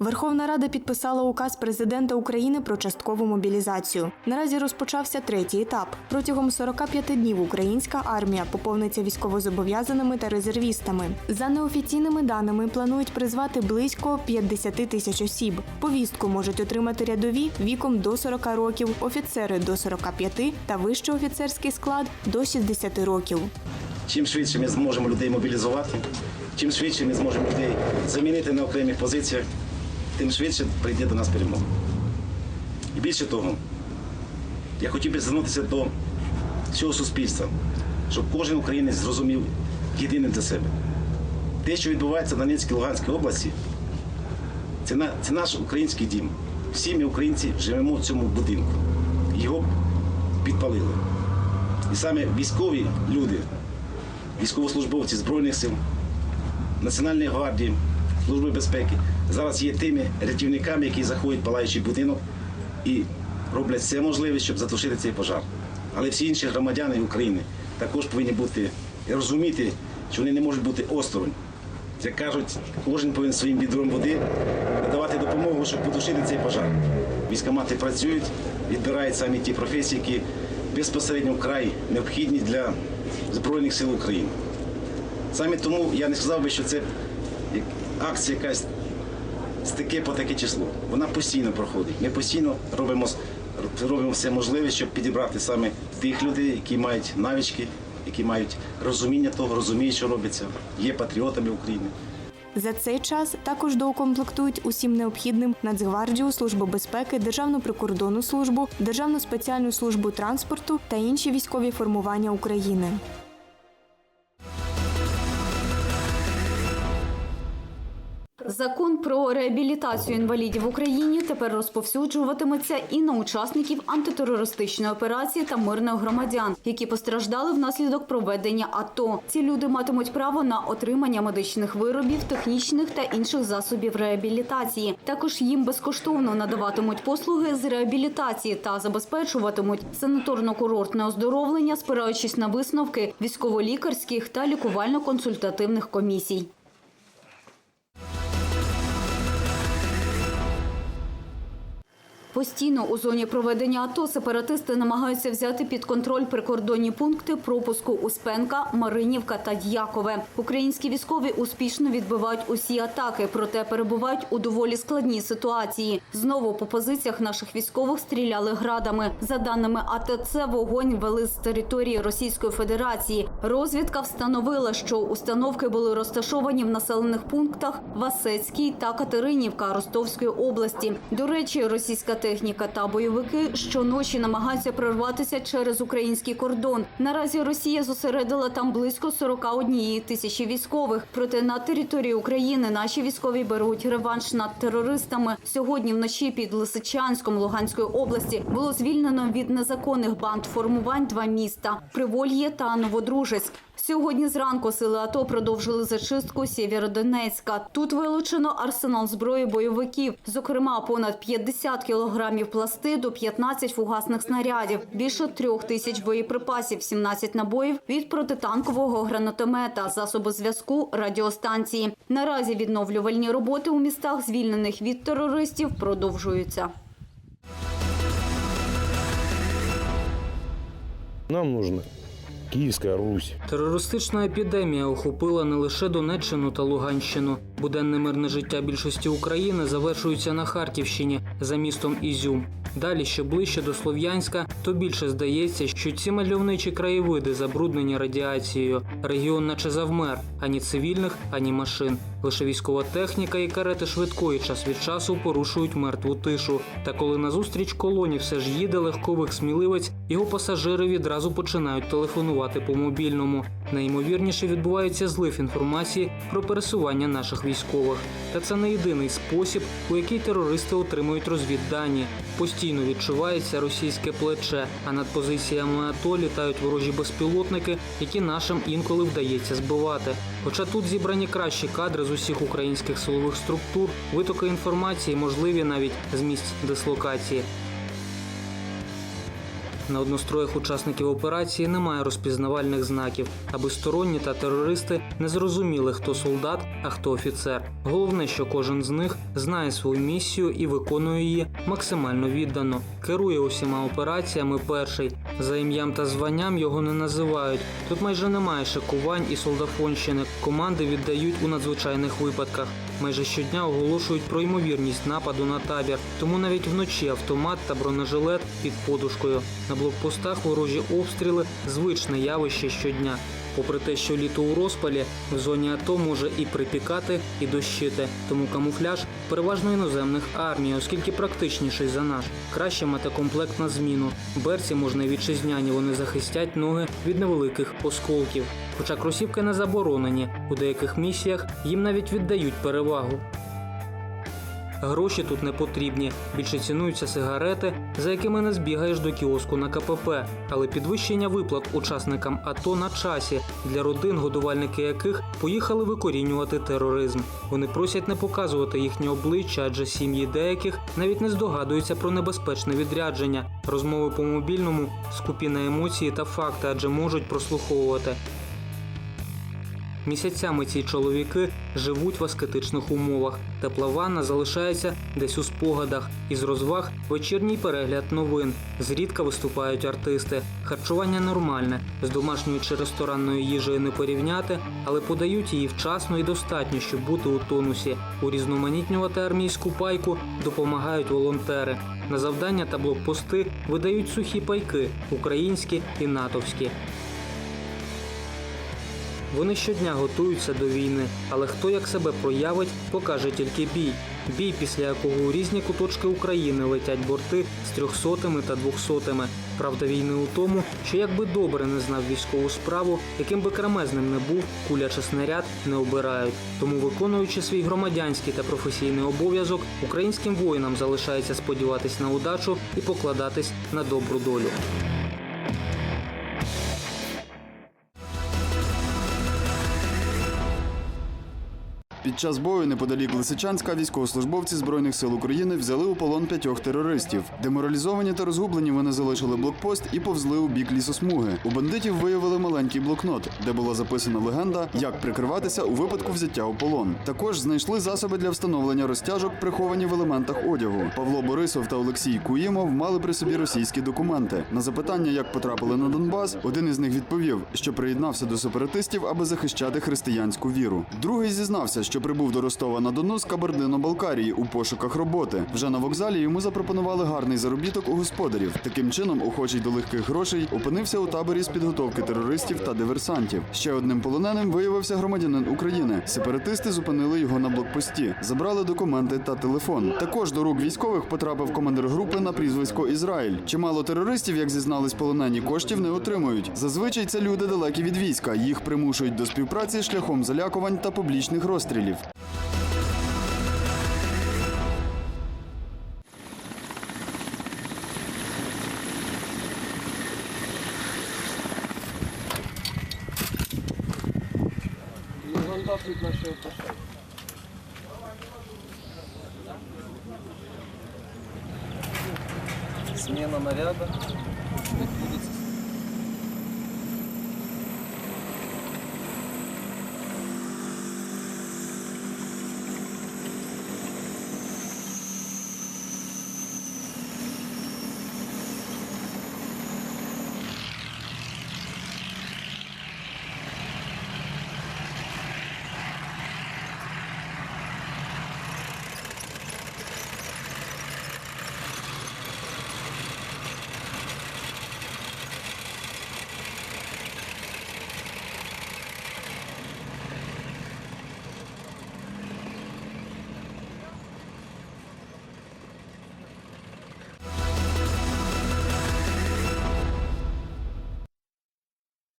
Верховна Рада підписала указ президента України про часткову мобілізацію. Наразі розпочався третій етап. Протягом 45 днів українська армія поповниться військовозобов'язаними та резервістами. За неофіційними даними планують призвати близько 50 тисяч осіб. Повістку можуть отримати рядові віком до 40 років, офіцери до 45 та вищий офіцерський склад до 60 років. Чим швидше ми зможемо людей мобілізувати, чим швидше ми зможемо людей замінити на окремих позиціях, тим швидше прийде до нас перемога. І більше того, я хотів би звернутися до всього суспільства, щоб кожен українець зрозумів єдиним для себе. Те, що відбувається в Донецькій Луганській області, це, на, це наш український дім. Всі ми, українці, живемо в цьому будинку. Його підпалили. І саме військові люди, військовослужбовці Збройних сил, Національної гвардії, Служби безпеки зараз є тими рятівниками, які заходять палаючий будинок і роблять все можливе, щоб затушити цей пожар. Але всі інші громадяни України також повинні бути і розуміти, що вони не можуть бути осторонь. Як кажуть, кожен повинен своїм відром води надавати допомогу, щоб потушити цей пожар. Військомати працюють, відбирають самі ті професії, які безпосередньо вкрай необхідні для Збройних сил України. Саме тому я не сказав би, що це акція якась з таке по таке число. Вона постійно проходить. Ми постійно робимо, робимо все можливе, щоб підібрати саме тих людей, які мають навички, які мають розуміння того, розуміють, що робиться, є патріотами України. За цей час також доукомплектують усім необхідним Нацгвардію, Службу безпеки, Державну прикордонну службу, Державну спеціальну службу транспорту та інші військові формування України. Закон про реабілітацію інвалідів в Україні тепер розповсюджуватиметься і на учасників антитерористичної операції та мирних громадян, які постраждали внаслідок проведення АТО. Ці люди матимуть право на отримання медичних виробів, технічних та інших засобів реабілітації. Також їм безкоштовно надаватимуть послуги з реабілітації та забезпечуватимуть санаторно-курортне оздоровлення, спираючись на висновки військово-лікарських та лікувально-консультативних комісій. Постійно у зоні проведення АТО сепаратисти намагаються взяти під контроль прикордонні пункти пропуску Успенка, Маринівка та Д'якове. Українські військові успішно відбивають усі атаки, проте перебувають у доволі складній ситуації. Знову по позиціях наших військових стріляли градами. За даними АТЦ, вогонь вели з території Російської Федерації. Розвідка встановила, що установки були розташовані в населених пунктах Васецькій та Катеринівка Ростовської області. До речі, російська техніка та бойовики щоночі намагаються прорватися через український кордон. Наразі Росія зосередила там близько 41 тисячі військових. Проте на території України наші військові беруть реванш над терористами. Сьогодні вночі під Лисичанськом Луганської області було звільнено від незаконних банд формувань два міста Привольє та Новодружець. Сьогодні зранку сили АТО продовжили зачистку Сєвєродонецька. Тут вилучено арсенал зброї бойовиків, зокрема понад 50 кілограмів пласти до 15 фугасних снарядів, більше трьох тисяч боєприпасів, 17 набоїв від протитанкового гранатомета, засоби зв'язку, радіостанції. Наразі відновлювальні роботи у містах, звільнених від терористів, продовжуються. Нам нужна Киевская Русь. Терористична епідемія охопила не лише Донеччину та Луганщину. Буденне мирне життя більшості України завершується на Харківщині за містом Ізюм. Далі, що ближче до Слов'янська, то більше здається, що ці мальовничі краєвиди забруднені радіацією. Регіон наче завмер ані цивільних, ані машин. Лише військова техніка і карети швидкої час від часу порушують мертву тишу. Та коли назустріч колоні все ж їде легковик сміливець, його пасажири відразу починають телефонувати по мобільному. Найімовірніше відбувається злив інформації про пересування наших військових. Та це не єдиний спосіб, у який терористи отримують розвіддані. Відчувається російське плече, а над позиціями АТО літають ворожі безпілотники, які нашим інколи вдається збивати. Хоча тут зібрані кращі кадри з усіх українських силових структур, витоки інформації можливі навіть з місць дислокації. На одностроях учасників операції немає розпізнавальних знаків, аби сторонні та терористи не зрозуміли, хто солдат, а хто офіцер. Головне, що кожен з них знає свою місію і виконує її максимально віддано. Керує усіма операціями перший. За ім'ям та званням його не називають. Тут майже немає шикувань і солдафонщини. Команди віддають у надзвичайних випадках. Майже щодня оголошують про ймовірність нападу на табір, тому навіть вночі автомат та бронежилет під подушкою. На блокпостах ворожі обстріли звичне явище щодня. Попри те, що літо у розпалі, в зоні АТО може і припікати, і дощити. Тому камуфляж переважно іноземних армій, оскільки практичніший за наш. Краще мати комплект на зміну. Берці можна вітчизняні, вони захистять ноги від невеликих осколків. Хоча кросівки не заборонені, у деяких місіях їм навіть віддають перевагу. Гроші тут не потрібні. Більше цінуються сигарети, за якими не збігаєш до кіоску на КПП. Але підвищення виплат учасникам АТО на часі для родин, годувальники яких поїхали викорінювати тероризм. Вони просять не показувати їхні обличчя, адже сім'ї деяких навіть не здогадуються про небезпечне відрядження. Розмови по мобільному скупі на емоції та факти, адже можуть прослуховувати. Місяцями ці чоловіки живуть в аскетичних умовах. Тепла ванна залишається десь у спогадах. Із розваг вечірній перегляд новин. Зрідка виступають артисти. Харчування нормальне, з домашньою чи ресторанною їжею не порівняти, але подають її вчасно і достатньо, щоб бути у тонусі. Урізноманітнювати армійську пайку допомагають волонтери. На завдання та блокпости видають сухі пайки українські і натовські. Вони щодня готуються до війни, але хто як себе проявить, покаже тільки бій. Бій, після якого у різні куточки України летять борти з трьохсотими та двохсотими. Правда війни у тому, що якби добре не знав військову справу, яким би кремезним не був, куля чи снаряд не обирають. Тому, виконуючи свій громадянський та професійний обов'язок, українським воїнам залишається сподіватись на удачу і покладатись на добру долю. Під час бою неподалік Лисичанська військовослужбовці збройних сил України взяли у полон п'ятьох терористів. Деморалізовані та розгублені вони залишили блокпост і повзли у бік лісосмуги. У бандитів виявили маленький блокнот, де була записана легенда, як прикриватися у випадку взяття у полон. Також знайшли засоби для встановлення розтяжок, приховані в елементах одягу. Павло Борисов та Олексій Куїмов мали при собі російські документи. На запитання, як потрапили на Донбас, один із них відповів, що приєднався до сепаратистів, аби захищати християнську віру. Другий зізнався, що прибув до Ростова на Дону з Кабардино-Балкарії у пошуках роботи. Вже на вокзалі йому запропонували гарний заробіток у господарів. Таким чином, охочий до легких грошей, опинився у таборі з підготовки терористів та диверсантів. Ще одним полоненим виявився громадянин України. Сепаратисти зупинили його на блокпості, забрали документи та телефон. Також до рук військових потрапив командир групи на прізвисько Ізраїль. Чимало терористів, як зізнались полонені, коштів не отримують. Зазвичай це люди далекі від війська. Їх примушують до співпраці шляхом залякувань та публічних розстрілів. обстрілів. Смена наряда.